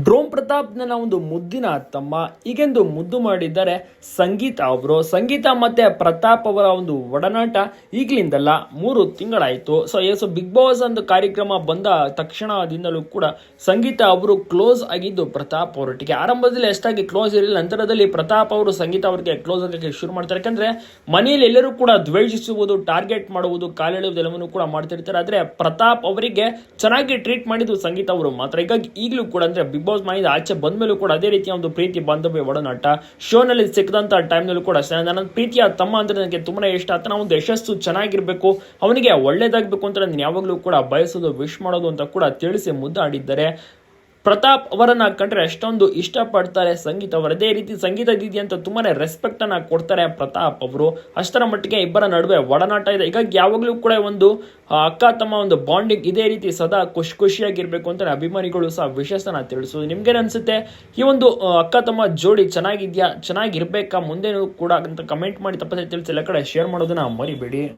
ಡ್ರೋಮ್ ಪ್ರತಾಪ್ ಒಂದು ಮುದ್ದಿನ ತಮ್ಮ ಈಗೆಂದು ಮುದ್ದು ಮಾಡಿದ್ದಾರೆ ಸಂಗೀತ ಅವರು. ಸಂಗೀತ ಮತ್ತೆ ಪ್ರತಾಪ್ ಅವರ ಒಂದು ಒಡನಾಟ ಈಗಲಿಂದಲ್ಲ ಮೂರು ತಿಂಗಳಾಯಿತು. ಸೊ ಎಸ್ ಬಿಗ್ ಬಾಸ್ ಒಂದು ಕಾರ್ಯಕ್ರಮ ಬಂದ ತಕ್ಷಣದಿಂದಲೂ ಕೂಡ ಸಂಗೀತ ಅವರು ಕ್ಲೋಸ್ ಆಗಿದ್ದು ಪ್ರತಾಪ್ ಅವರೊಟ್ಟಿಗೆ. ಆರಂಭದಲ್ಲಿ ಎಷ್ಟಾಗಿ ಕ್ಲೋಸ್ ಇರಲಿಲ್ಲ, ನಂತರದಲ್ಲಿ ಪ್ರತಾಪ್ ಅವರು ಸಂಗೀತ ಅವರಿಗೆ ಕ್ಲೋಸ್ ಆಗಕ್ಕೆ ಶುರು ಮಾಡ್ತಾರೆ. ಯಾಕಂದ್ರೆ ಮನೆಯಲ್ಲಿ ಎಲ್ಲರೂ ಕೂಡ ದ್ವೇಷಿಸುವುದು, ಟಾರ್ಗೆಟ್ ಮಾಡುವುದು, ಕಾಲೆಳೆಯುವುದು ಎಲ್ಲವನ್ನೂ ಕೂಡ ಮಾಡ್ತಿರ್ತಾರೆ. ಆದ್ರೆ ಪ್ರತಾಪ್ ಅವರಿಗೆ ಚೆನ್ನಾಗಿ ಟ್ರೀಟ್ ಮಾಡಿದ್ದು ಸಂಗೀತ ಅವರು ಮಾತ್ರ. ಹೀಗಾಗಿ ಈಗಲೂ ಕೂಡ ಅಂದ್ರೆ ಬಿಗ್ ಬಾಸ್ ಮನೆಯಿಂದ ಆಚೆ ಬಂದ್ಮೇಲೂ ಕೂಡ ಅದೇ ರೀತಿಯ ಒಂದು ಪ್ರೀತಿ ಬಾಂಧವ್ಯ ಒಡನಾಟ. ಶೋನಲ್ಲಿ ಸಿಕ್ಕದಂತ ಟೈಮ್ನಲ್ಲೂ ಕೂಡ ಅಷ್ಟೇ ನನ್ನ ಪ್ರೀತಿಯ ತಮ್ಮ ಅಂದ್ರೆ ನನಗೆ ತುಂಬಾ ಇಷ್ಟ. ಆತನ ಒಂದು ಯಶಸ್ಸು ಚೆನ್ನಾಗಿರ್ಬೇಕು. ಅವನಿಗೆ ಒಳ್ಳೇದಾಗಬೇಕು ಅಂತ ನಾನು ಯಾವಾಗಲೂ ಕೂಡ ಬಯಸೋದು ವಿಶ್ ಮಾಡೋದು ಅಂತ ಕೂಡ ತಿಳಿಸಿ ಮುದ್ದಾಡಿದ್ದಾರೆ. ಪ್ರತಾಪ್ ಅವರನ್ನ ಕಂಡ್ರೆ ಅಷ್ಟೊಂದು ಇಷ್ಟಪಡ್ತಾರೆ ಸಂಗೀತ ಅವರು. ಅದೇ ರೀತಿ ಸಂಗೀತ ದೀದಿ ಅಂತ ತುಂಬಾನೇ ರೆಸ್ಪೆಕ್ಟ್ ಅನ್ನ ಕೊಡ್ತಾರೆ ಪ್ರತಾಪ್ ಅವರು. ಅಷ್ಟರ ಮಟ್ಟಿಗೆ ಇಬ್ಬರ ನಡುವೆ ಒಡನಾಟ ಇದೆ. ಹೀಗಾಗಿ ಯಾವಾಗಲೂ ಕೂಡ ಒಂದು ಅಕ್ಕ ತಮ್ಮ ಒಂದು ಬಾಂಡಿಂಗ್ ಇದೇ ರೀತಿ ಸದಾ ಖುಷಿ ಖುಷಿಯಾಗಿರ್ಬೇಕು ಅಂತ ಅಭಿಮಾನಿಗಳು ಸಹ ವಿಶೇಷನ ತಿಳಿಸೋದು ನಿಮ್ಗೆ ಅನ್ಸುತ್ತೆ? ಈ ಒಂದು ಅಕ್ಕ ತಮ್ಮ ಜೋಡಿ ಚೆನ್ನಾಗಿದ್ಯಾ? ಚೆನ್ನಾಗಿರ್ಬೇಕಾ? ಮುಂದೇನು ಕೂಡ ಅಂತ ಕಮೆಂಟ್ ಮಾಡಿ ತಪ್ಪದೆ ತಿಳಿಸಿ ಎಲ್ಲ ಕಡೆ ಶೇರ್ ಮಾಡೋದನ್ನ ಮರಿಬೇಡಿ.